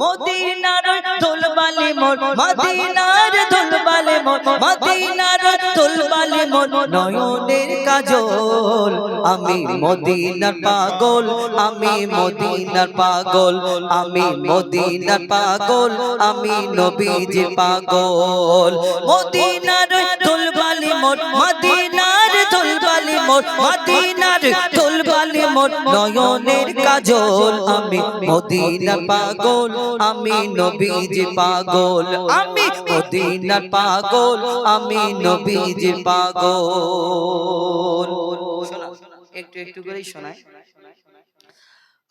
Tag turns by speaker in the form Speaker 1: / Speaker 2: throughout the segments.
Speaker 1: মদিনার মদিনার ধুলবালি মোর নয়নের কাজল। আমি মদিনার পাগল, আমি মদিনার পাগল, আমি মদিনার পাগল, আমি নবীজি পাগল। মদিনার ধুলবালি মোর, মদিনার ধুলবালি মোর মদিনার ধুলবালি মোর নয়নের কাজল। আমি মদিনার পাগল, আমি নবীজি পাগল। আমি মদিনার পাগল, আমি নবীজি পাগল। একটু একটু করেই শোনায়।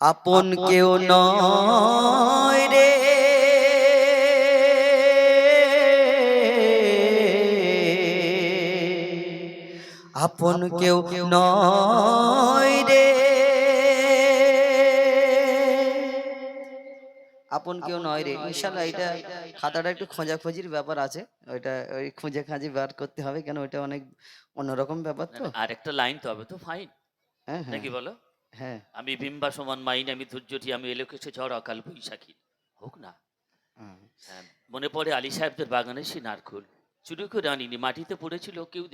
Speaker 1: আপন কেউ নয়। আপন কেউ নয় রে। আপন কেউ নয় রে। ইনশাল্লাহ এটা খাতাটা একটু খোঁজাখুঁজির ব্যাপার আছে। ওইটা ওই খুঁজে খাঁজি বার করতে হবে কেন? ওইটা অনেক অন্যরকম ব্যাপার তো।
Speaker 2: আর একটা লাইন তো হবে তো ফাইন।
Speaker 1: হ্যাঁ হ্যাঁ।
Speaker 2: নাকি বলো?
Speaker 1: হ্যাঁ।
Speaker 2: আমি বিম্বা সমান মাইন আমি ধৈর্যটি আমি এলোকেছে ঝড় অকাল বৈশাখী। হোক না।
Speaker 1: হ্যাঁ।
Speaker 2: মনে পড়ে আলী সাহেবদের বাগানে সে নারকুল। চুরি করে আনিনি মাটিতে পড়েছিল কেউ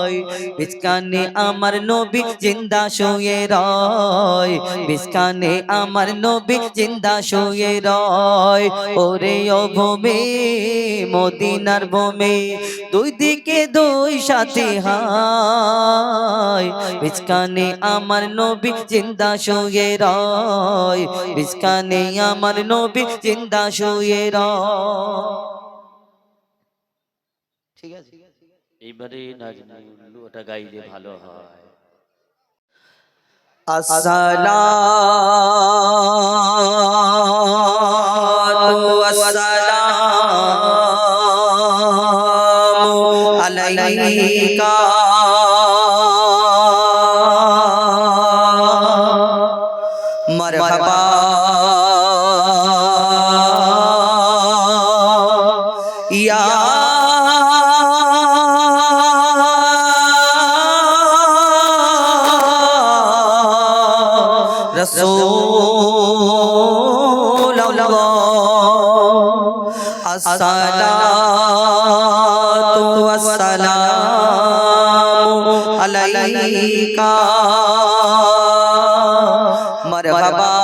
Speaker 1: বিস্কানে আমার নবী জিন্দা শুয়ে রয়। বিস্কানে আমার নবী জিন্দা শুয়ে রয়। ওরে ও ভূমি, মদিনার ভূমি, দুই দিকে দুই সাথে হায়। বিস্কানে আমার নবী জিন্দা শুয়ে রয়। বিস্কানে আমার নবী জিন্দা শুয়ে রয়। ঠিক আছে?
Speaker 2: এইবারে ওটা গাইলে ভালো হয়।
Speaker 1: আসসালাম আলাইকা। رسول الله الصلاة والسلام عليك مرحبا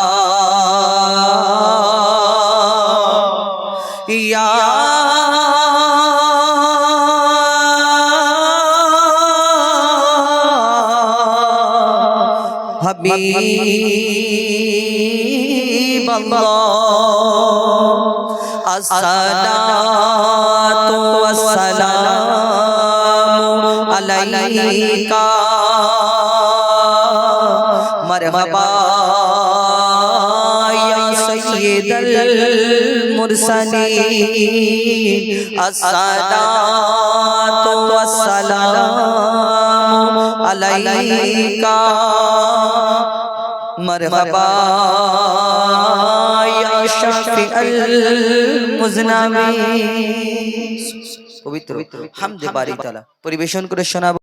Speaker 1: حبيب الله الصلاة والسلام عليك مرحبا يا سيد المرسلين الصلاة والسلام عليك مرحبا يا شفيع المذنبين পবিত্র হামদে বাড়ি তালা পরিবেশন করে শোনাবো